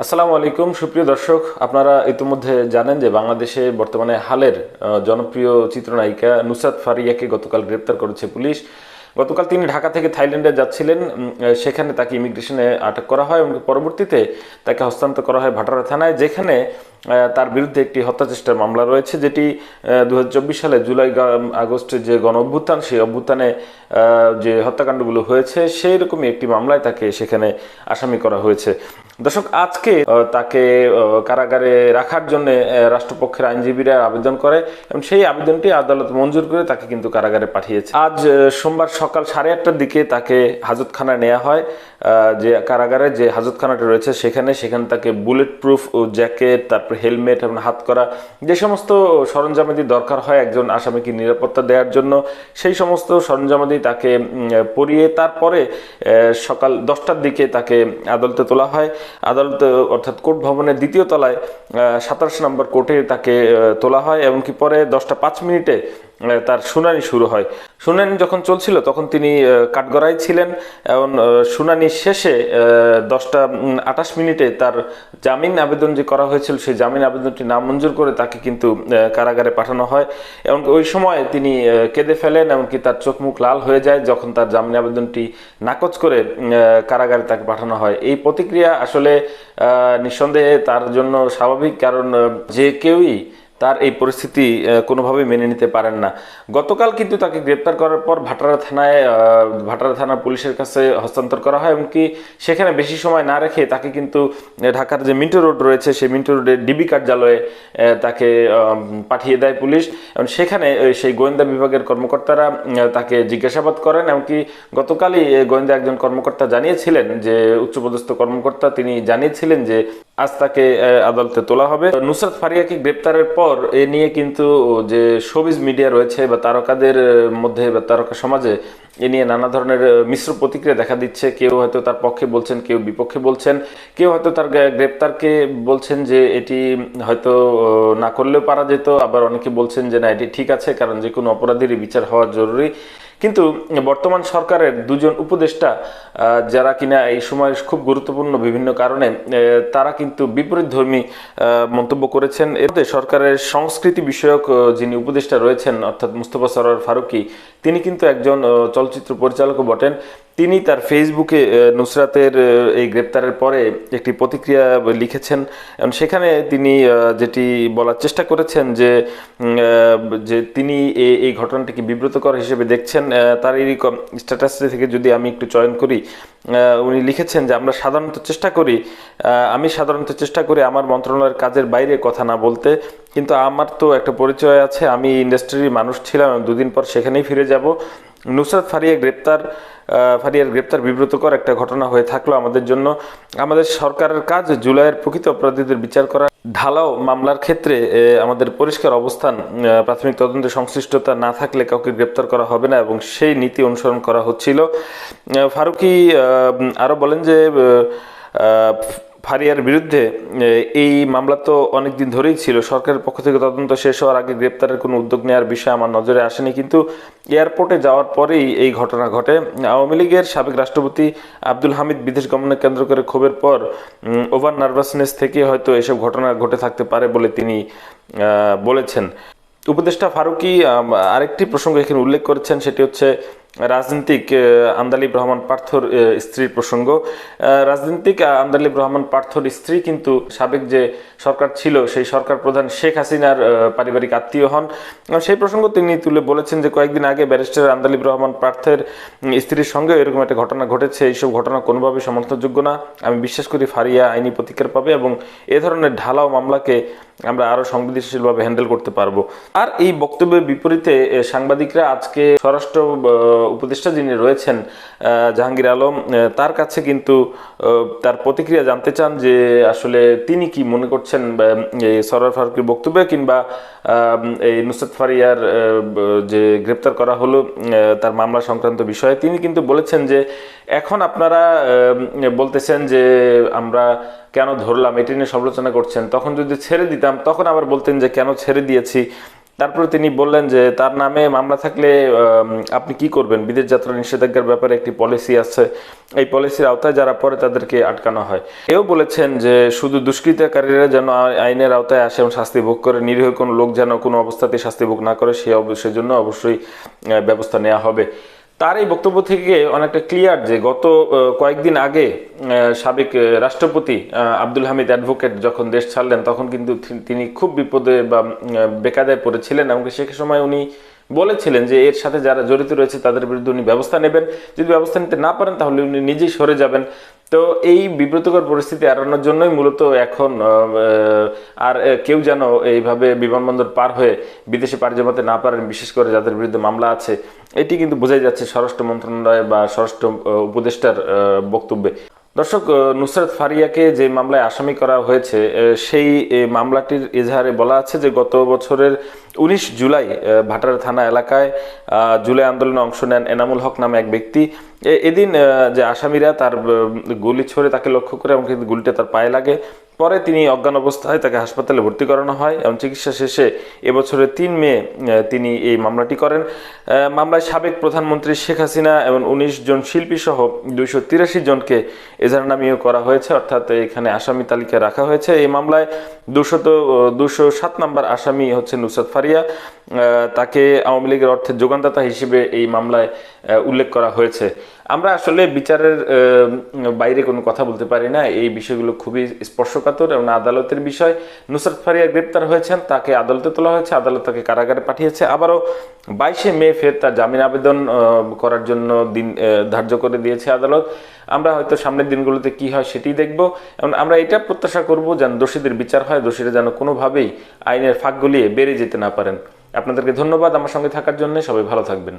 আসসালামু আলাইকুম, সুপ্রিয় দর্শক। আপনারা ইতিমধ্যে জানেন যে বাংলাদেশে বর্তমানে হালের জনপ্রিয় চিত্রনায়িকা নুসাদ ফারিয়াকে গতকাল গ্রেপ্তার করেছে পুলিশ। গতকাল তিনি ঢাকা থেকে থাইল্যান্ডে যাচ্ছিলেন সেখানে তাকে ইমিগ্রেশনে আটক করা হয় এবং পরবর্তীতে তাকে হস্তান্তর করা হয় ভাটারা থানায়, যেখানে তার বিরুদ্ধে একটি হত্যা চেষ্টার মামলা রয়েছে, যেটি দু হাজার চব্বিশ সালে জুলাই আগস্টে যে গণ অভ্যুত্থান, সেই অভ্যুত্থানে যে হত্যাকাণ্ডগুলো হয়েছে, সেই রকমই একটি মামলায় তাকে সেখানে আসামি করা হয়েছে। দর্শক, আজকে তাকে কারাগারে রাখার জন্য রাষ্ট্রপক্ষের আইনজীবীরা আবেদন করে এবং সেই আবেদনটি আদালত মঞ্জুর করে তাকে কিন্তু কারাগারে পাঠিয়েছে। আজ সোমবার সকাল সাড়ে আটটার দিকে তাকে হাজতখানায় নেওয়া হয়। যে কারাগারে যে হাজতখানাটা রয়েছে, সেখানে সেখানে তাকে বুলেট প্রুফ ও জ্যাকেট, তারপর হেলমেট এবং হাত করা, যে সমস্ত সরঞ্জামাদি দরকার হয় একজন আসামিকে নিরাপত্তা দেওয়ার জন্য, সেই সমস্ত সরঞ্জামাদি তাকে পরিয়ে তারপরে সকাল দশটার দিকে তাকে আদালতে তোলা হয়। আদালতে, অর্থাৎ কোর্ট ভবনের দ্বিতীয় তলায় সাতাশ নম্বর কোর্টে তাকে তোলা হয় এমনকি পরে দশটা পাঁচ মিনিটে তার শুনানি শুরু হয়। শুনানি যখন চলছিল, তখন তিনি কাঠগড়ায় ছিলেন এবং শুনানি শেষে দশটা আটাশ মিনিটে তার জামিন আবেদন যে করা হয়েছিল, সেই জামিন আবেদনটি নামঞ্জুর করে তাকে কিন্তু কারাগারে পাঠানো হয়। এবং ওই সময় তিনি কেঁদে ফেলেন এমনকি তার চোখ মুখ লাল হয়ে যায় যখন তার জামিন আবেদনটি নাকচ করে কারাগারে তাকে পাঠানো হয়। এই প্রতিক্রিয়া আসলে নিঃসন্দেহে তার জন্য স্বাভাবিক, কারণ যে কেউই তার এই পরিস্থিতি আহ, কোনোভাবেই মেনে নিতে পারেন না। গতকাল কিন্তু তাকে গ্রেপ্তার করার পর ভাটারা থানায় ভাটারা থানার পুলিশের কাছে হস্তান্তর করা হয়। এমনকি সেখানে বেশি সময় না রেখে তাকে কিন্তু ঢাকার যে মিন্টো রোড রয়েছে সেই মিন্টো রোডের ডিবি কার্যালয়ে তাকে পাঠিয়ে দেয় পুলিশ। এবং সেখানে সেই গোয়েন্দা বিভাগের কর্মকর্তারা তাকে জিজ্ঞাসাবাদ করেন। এমনকি গতকালই গোয়েন্দা একজন কর্মকর্তা জানিয়েছিলেন যে উচ্চপদস্থ কর্মকর্তা তিনি জানিয়েছিলেন যে আজ তাকে আদালতে তোলা হবে। নুসরাত ফারিয়াকে গ্রেপ্তারের পর এ নিয়ে কিন্তু যে শোবিজ মিডিয়া রয়েছে বা তারকাদের মধ্যে বা তারকা সমাজে এ নিয়ে নানা ধরনের মিশ্র প্রতিক্রিয়া দেখা দিচ্ছে। কেউ হয়তো তার পক্ষে বলছেন, কেউ বিপক্ষে বলছেন। কেউ হয়তো তার গ্রেপ্তারকে বলছেন যে এটি হয়তো না করলেও পারা যেত। আবার অনেকে বলছেন যে না, এটি ঠিক আছে, কারণ যে কোনো অপরাধীরই বিচার হওয়া জরুরি। কিন্তু বর্তমান সরকারের দুজন উপদেষ্টা যারা কিনা এই সময় খুব গুরুত্বপূর্ণ বিভিন্ন কারণে তারা কিন্তু বিপরীত ধর্মী মন্তব্য করেছেন। এতে সরকারের সংস্কৃতি বিষয়ক যিনি উপদেষ্টা রয়েছেন, অর্থাৎ মুস্তফা সরোয়ার ফারুকি, তিনি কিন্তু একজন চলচ্চিত্র পরিচালকও বটেন। তিনি তার ফেসবুকে নুসরাতের এই গ্রেপ্তারের পরে একটি প্রতিক্রিয়া লিখেছেন। এবং সেখানে তিনি যেটি বলার চেষ্টা করেছেন যে যে তিনি এই ঘটনাটিকে বিব্রতকর হিসেবে দেখছেন তার এই স্ট্যাটাস থেকে যদি আমি একটু চয়ন করি উনি লিখেছেন যে, আমরা সাধারণত চেষ্টা করি আমি সাধারণত চেষ্টা করি আমার মন্ত্রণালয়ের কাজের বাইরে কথা না বলতে, কিন্তু আমার তো একটা পরিচয় আছে, আমি ইন্ডাস্ট্রির মানুষ ছিলাম দুদিন পর সেখানেই ফিরে যাব নুসরাত ফারিয়া গ্রেপ্তার ফারিয়ার গ্রেপ্তার বিব্রতকর একটা ঘটনা হয়ে থাকল আমাদের জন্য। আমাদের সরকারের কাজ জুলাইয়ের প্রকৃত অপরাধীদের বিচার করা ঢালাও মামলার ক্ষেত্রে আমাদের পরিষ্কার অবস্থান প্রাথমিক তদন্তে সংশ্লিষ্টতা না থাকলে কাউকে গ্রেপ্তার করা হবে না এবং সেই নীতি অনুসরণ করা হচ্ছিল। ফারুকি আহ, আরও বলেন যে ফারিয়ার বিরুদ্ধে এই মামলা তো অনেক দিন ধরেই ছিল। সরকারের পক্ষ থেকে তদন্ত শেষ হওয়ার আগে গ্রেপ্তারের কোনো উদ্যোগ নেওয়ার বিষয় আমার নজরে আসেনি, কিন্তু এয়ারপোর্টে যাওয়ার পরেই এই ঘটনা ঘটে। আওয়ামী লীগের সাবেক রাষ্ট্রপতি আব্দুল হামিদ বিদেশ গমনে কেন্দ্র করে ক্ষোভের পর ওভার নার্ভাসনেস থেকে হয়তো এসব ঘটনা ঘটে থাকতে পারে বলে তিনি বলেছেন। উপদেষ্টা ফারুকি আরেকটি প্রসঙ্গ এখানে উল্লেখ করেছেন, সেটি হচ্ছে রাজনীতিক আন্দালিব রহমান পার্থর স্ত্রীর প্রসঙ্গ। রাজনীতিক আন্দালিব রহমান পার্থর স্ত্রী কিন্তু সাবেক যে সরকার ছিল, সেই সরকার প্রধান শেখ হাসিনার পারিবারিক আত্মীয় হন। সেই প্রসঙ্গ তিনি তুলে বলেছেন যে কয়েকদিন আগে ব্যারিস্টার আন্দালিব রহমান পার্থের স্ত্রীর সঙ্গে এরকম একটা ঘটনা ঘটেছে। এইসব ঘটনা কোনোভাবে সমর্থনযোগ্য না। আমি বিশ্বাস করি ফারিয়া আইনি প্রতিকার পাবে এবং এ ধরনের ঢালাও মামলাকে আমরা আরও সংবেদনশীলভাবে হ্যান্ডেল করতে পারব। আর এই বক্তব্যের বিপরীতে সাংবাদিকরা আজকে স্বরাষ্ট্র উপদেষ্টা যিনি রয়েছেন জাহাঙ্গীর আলম তার কাছে কিন্তু তার প্রতিক্রিয়া জানতে চান যে আসলে তিনি কি মনে করছেন সরার ফারুকের বক্তব্য কিংবা এই নুসরাত ফারিয়ার যে গ্রেপ্তার করা হলো তার মামলা সংক্রান্ত বিষয়ে, তিনি কিন্তু বলেছেন যে এখন আপনারা বলতেছেন যে আমরা কেন ধরলাম, এটি নিয়ে সমালোচনা করছেন, তখন যদি ছেড়ে দিতাম। তখন আবার বলতেন যে, কেন ছেড়ে দিয়েছি? তারপরে তিনি বললেন যে, তার নামে মামলা থাকলে আপনি কি করবেন? বিদেশ যাত্রা নিষেধাজ্ঞার ব্যাপারে একটি পলিসি আছে। এই পলিসির আওতায় যারা পরে তাদেরকে আটকানো হয়। এও বলেছেন যে, শুধু দুষ্কৃতকারীরা যেন আইনের আওতায় আসে এবং শাস্তি ভোগ করে, নিরীহ কোনো লোক যেন কোনো অবস্থাতেই শাস্তি ভোগ না করে, সে সেজন্য অবশ্যই ব্যবস্থা নেওয়া হবে। তার এই বক্তব্য থেকে অনেকটা ক্লিয়ার যে গত কয়েকদিন আগে সাবেক রাষ্ট্রপতি আব্দুল হামিদ অ্যাডভোকেট যখন দেশ ছাড়লেন, তখন কিন্তু তিনি খুব বিপদে বা বেকাদায় পড়েছিলেন এবং সে সময় উনি বলেছিলেন যে এর সাথে যারা জড়িত রয়েছে তাদের বিরুদ্ধে উনি ব্যবস্থা নেবেন। যদি ব্যবস্থা নিতে না পারেন, তাহলে উনি নিজেই সরে যাবেন। তো এই বিব্রতকর পরিস্থিতি এড়ানোর জন্যই মূলত এখন আর কেউ যেন এইভাবে বিমানবন্দর পার হয়ে বিদেশে পাড়ি জমাতে না পারেন, বিশেষ করে যাদের বিরুদ্ধে মামলা আছে, এটি কিন্তু বোঝাই যাচ্ছে স্বরাষ্ট্র মন্ত্রণালয় বা স্বরাষ্ট্র উপদেষ্টার বক্তব্যে। দর্শক নুসরাত ফারিয়াকে যে মামলায় আসামি করা হয়েছে সেই মামলাটির এজাহারে বলা আছে যে গত বছরের উনিশ জুলাই ভাটার থানা এলাকায় জুলাই আন্দোলনে অংশ নেন এনামুল হক নামে এক ব্যক্তি। এদিন যে আসামিরা তার গুলি ছড়ে তাকে লক্ষ্য করে এবং কিন্তু গুলিটা তার পায়ে লাগে। পরে তিনি অজ্ঞান অবস্থায় তাকে হাসপাতালে ভর্তি করানো হয় এবং চিকিৎসা শেষে এবছরের তিন মে তিনি এই মামলাটি করেন। মামলায় সাবেক প্রধানমন্ত্রী শেখ হাসিনা এবং উনিশ জন শিল্পী সহ দুইশো তিরাশি জনকে এজাহার নামিয়ে করা হয়েছে, অর্থাৎ এখানে আসামি তালিকায় রাখা হয়েছে। এই মামলায় দুশত দুশো সাত নম্বর আসামি হচ্ছে নুসরাত ফারিয়া। তাকে আওয়ামী লীগের অর্থের যোগানদাতা হিসেবে এই মামলায় উল্লেখ করা হয়েছে। আমরা আসলে বিচারের বাইরে কোনো কথা বলতে পারি না। এই বিষয়গুলো খুবই স্পর্শকাতর এবং আদালতের বিষয়। নুসরাত ফারিয়া গ্রেপ্তার হয়েছেন, তাকে আদালতে তোলা হয়েছে, আদালত তাকে কারাগারে পাঠিয়েছে। আবারও বাইশে মে ফের তার জামিন আবেদন করার জন্য দিন ধার্য করে দিয়েছে আদালত। আমরা হয়তো সামনের দিনগুলোতে কি হয় সেটি দেখব। এবং আমরা এটা প্রত্যাশা করব যেন দোষীদের বিচার হয়, দোষীরা যেন কোনোভাবেই আইনের ফাঁক গলিয়ে বেড়ে যেতে না পারেন। আপনাদেরকে ধন্যবাদ আমার সঙ্গে থাকার জন্য। সবাই ভালো থাকবেন।